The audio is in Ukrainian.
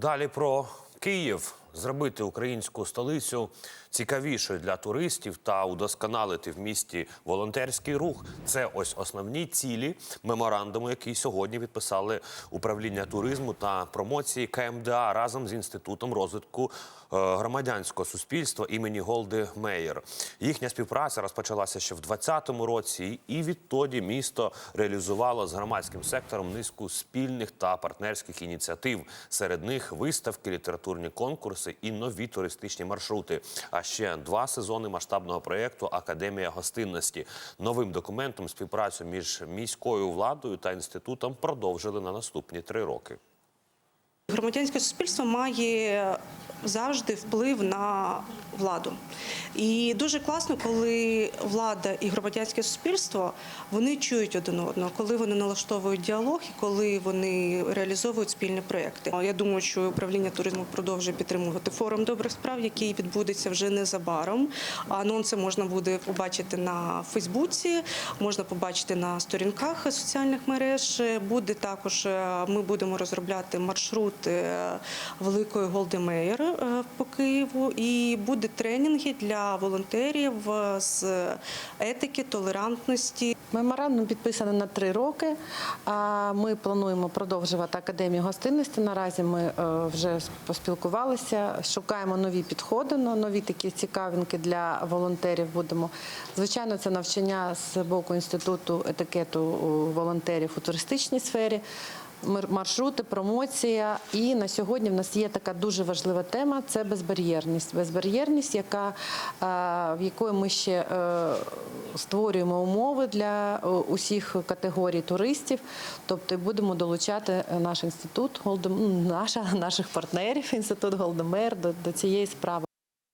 Далі про Київ. Зробити українську столицю цікавішою для туристів та удосконалити в місті волонтерський рух. Це ось основні цілі меморандуму, який сьогодні підписали управління туризму та промоції КМДА разом з інститутом розвитку е, громадянського суспільства імені Голди Меєр. Їхня співпраця розпочалася ще в 2020 році, і відтоді місто реалізувало з громадським сектором низку спільних та партнерських ініціатив. Серед них виставки, літературні конкурси і нові туристичні маршрути. А ще два сезони масштабного проєкту Академія гостинності. Новим документом співпрацю між міською владою та інститутом продовжили на наступні три роки. Громадянське суспільство має завжди вплив на владу. І дуже класно, коли влада і громадянське суспільство вони чують один одного, коли вони налаштовують діалог і коли вони реалізовують спільні проекти. Я думаю, що управління туризму продовжує підтримувати форум добрих справ, який відбудеться вже незабаром. Анонси можна буде побачити на Фейсбуці, можна побачити на сторінках соціальних мереж. Буде також е, ми будемо розробляти маршрут е, великої е, по Києву, і буде тренінги для волонтерів е, з етики, толерантності. Меморандум підписаний на три роки. Ми плануємо продовжувати академію гостинності. Наразі ми е, вже поспілкувалися, шукаємо нові підходи, нові такі цікавинки для волонтерів. Будемо звичайно, це навчання з боку інституту етикету волонтерів у туристичній сфері. Мар- Маршрути, промоція, і на сьогодні в нас є така дуже важлива тема це безбар'єрність. Безбар'єрність, яка е, в якої ми ще е, створюємо умови для е, усіх категорій туристів. Тобто будемо долучати наш інститут наша наших партнерів, інститут Голдемер до, до цієї справи.